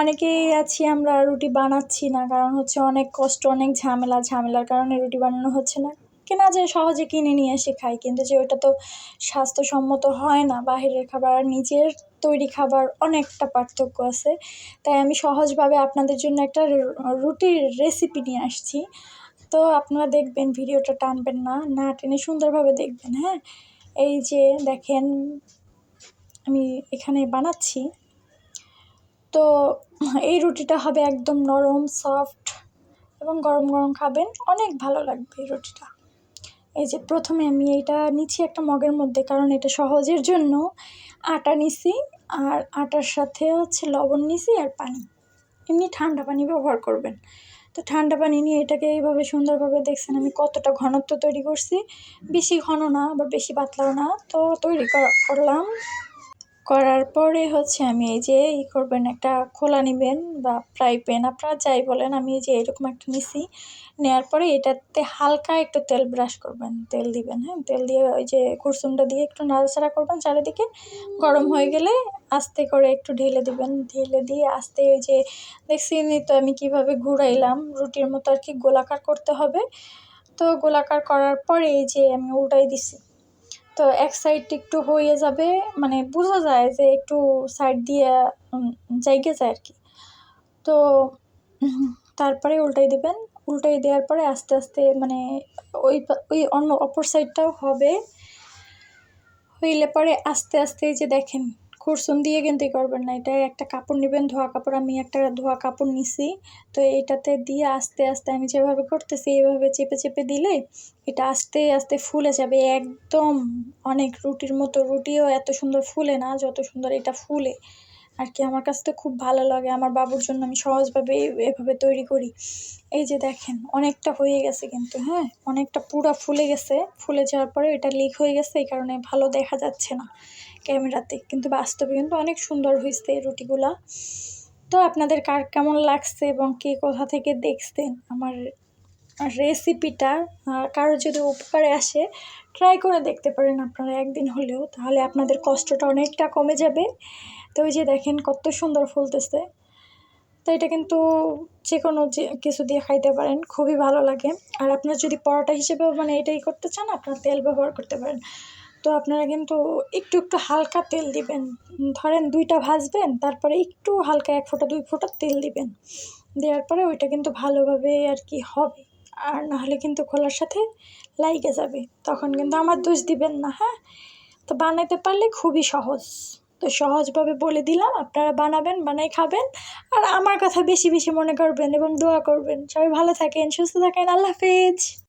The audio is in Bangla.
অনেকেই আছি আমরা রুটি বানাচ্ছি না, কারণ হচ্ছে অনেক কষ্ট, অনেক ঝামেলা, ঝামেলার কারণে রুটি বানানো হচ্ছে না। কেনা যায় সহজে কিনে নিয়ে এসে খাই, কিন্তু যে ওটা তো স্বাস্থ্যসম্মত হয় না, বাহিরের খাবার আর নিজের তৈরি খাবার অনেকটা পার্থক্য আছে। তাই আমি সহজভাবে আপনাদের জন্য একটা রুটির রেসিপি নিয়ে আসছি। তো আপনারা দেখবেন ভিডিওটা টানবেন না না টেনে সুন্দরভাবে দেখবেন হ্যাঁ? এই যে দেখেন, আমি এখানে বানাচ্ছি। তো এই রুটিটা হবে একদম নরম সফট এবং গরম গরম খাবেন। অনেক ভালো লাগবে এই রুটিটা। এই যে প্রথমে আমি এইটা নিচ্ছি একটা মগের মধ্যে, কারণ এটা সহজের জন্য। আটা নিছি আর আটার সাথে হচ্ছে লবণ নিছি আর পানি। এমনি ঠান্ডা পানি ব্যবহার করবেন। তো ঠান্ডা পানি নিয়ে এটাকে এইভাবে সুন্দরভাবে দেখছেন আমি কতটা ঘনত্ব তৈরি করছি। বেশি ঘন না, আবার বেশি পাতলাও না। তো তৈরি করলাম। করার পরে হচ্ছে আমি এই যে ই করবেন একটা খোলা নেবেন বা ফ্রাই প্যান, আপনারা যাই বলেন আমি এই যে এরকম একটা নিছি। নেওয়ার পরে এটাতে হালকা একটু তেল ব্রাশ করবেন, তেল দিবেন হ্যাঁ? তেল দিয়ে ওই যে কুরসুমটা দিয়ে একটু নাড়াচাড়া করবেন চারিদিকে। গরম হয়ে গেলে আস্তে করে একটু ঢেলে দিবেন, ঢেলে দিয়ে আস্তে ওই যে দেখছি তো আমি কীভাবে ঘুরাইলাম, রুটির মতো আর কি গোলাকার করতে হবে। তো গোলাকার করার পরে এই যে আমি উল্টাই দিছি। তো এক সাইড একটু হয়ে যাবে মানে বোঝা যায় যে একটু সাইড দিয়ে জায়গা যায় আর কি। তো তারপরে উল্টাই দেবেন, উল্টাই দেওয়ার পরে আস্তে আস্তে মানে ওই ওই অন্য অপর সাইডটাও হবে। হইলে পরে আস্তে আস্তে যে দেখেন কুরসুন দিয়ে কিন্তু করবেন না। এটা একটা কাপড় নেবেন, ধোয়া কাপড়। আমি একটা ধোয়া কাপড় নিছি, তো এইটাতে দিয়ে আস্তে আস্তে আমি যেভাবে করতেছি এইভাবে চেপে চেপে দিলে এটা আস্তে আস্তে ফুলে যাবে। একদম অনেক রুটির মতো, রুটিও এত সুন্দর ফুলে না যত সুন্দর এটা ফুলে। আর কি আমার কাছে তো খুব ভালো লাগে, আমার বাবুর জন্য আমি সহজভাবে এভাবে তৈরি করি। এই যে দেখেন, অনেকটা হয়ে গেছে কিন্তু হ্যাঁ? অনেকটা পুরা ফুলে গেছে। ফুলে যাওয়ার পরে এটা লিক হয়ে গেছে, এই কারণে ভালো দেখা যাচ্ছে না। ক্যামেরাতে। কিন্তু বাস্তবে কিন্তু অনেক সুন্দর হয়েছে এই রুটিগুলা। তো আপনাদের কার কেমন লাগছে এবং কে কোথা থেকে দেখছেন আমার রেসিপিটা কারও যদি উপকারে আসে ট্রাই করে দেখতে পারেন আপনারা একদিন হলেও। তাহলে আপনাদের কষ্টটা অনেকটা কমে যাবে। তো ওই যে দেখেন কত সুন্দর ফুলতেছে। তো এটা কিন্তু যে কোনো যে কিছু দিয়ে খাইতে পারেন, খুবই ভালো লাগে। আর আপনার যদি পরোটা হিসেবেও মানে এটাই করতে চান, আপনার তেল ব্যবহার করতে পারেন। তো আপনারা কিন্তু একটু একটু হালকা তেল দিবেন। ধরেন দুইটা ভাজবেন, তারপরে একটু হালকা এক ফোঁটা, দুই ফোঁটা তেল দিবেন। দেওয়ার পরে ওইটা কিন্তু ভালোভাবে আর কি হবে। আর নাহলে কিন্তু খোলার সাথে লাইগে যাবে। তখন কিন্তু আমার দোষ দিবেন না হ্যাঁ? তো বানাতে পারলে খুবই সহজ। তো সহজভাবে বলে দিলাম, আপনারা বানাবেন, বানাই খাবেন। আর আমার কথা বেশি বেশি মনে করবেন এবং দোয়া করবেন। সবাই ভালো থাকেন, সুস্থ থাকেন, আল্লাহ হাফেজ।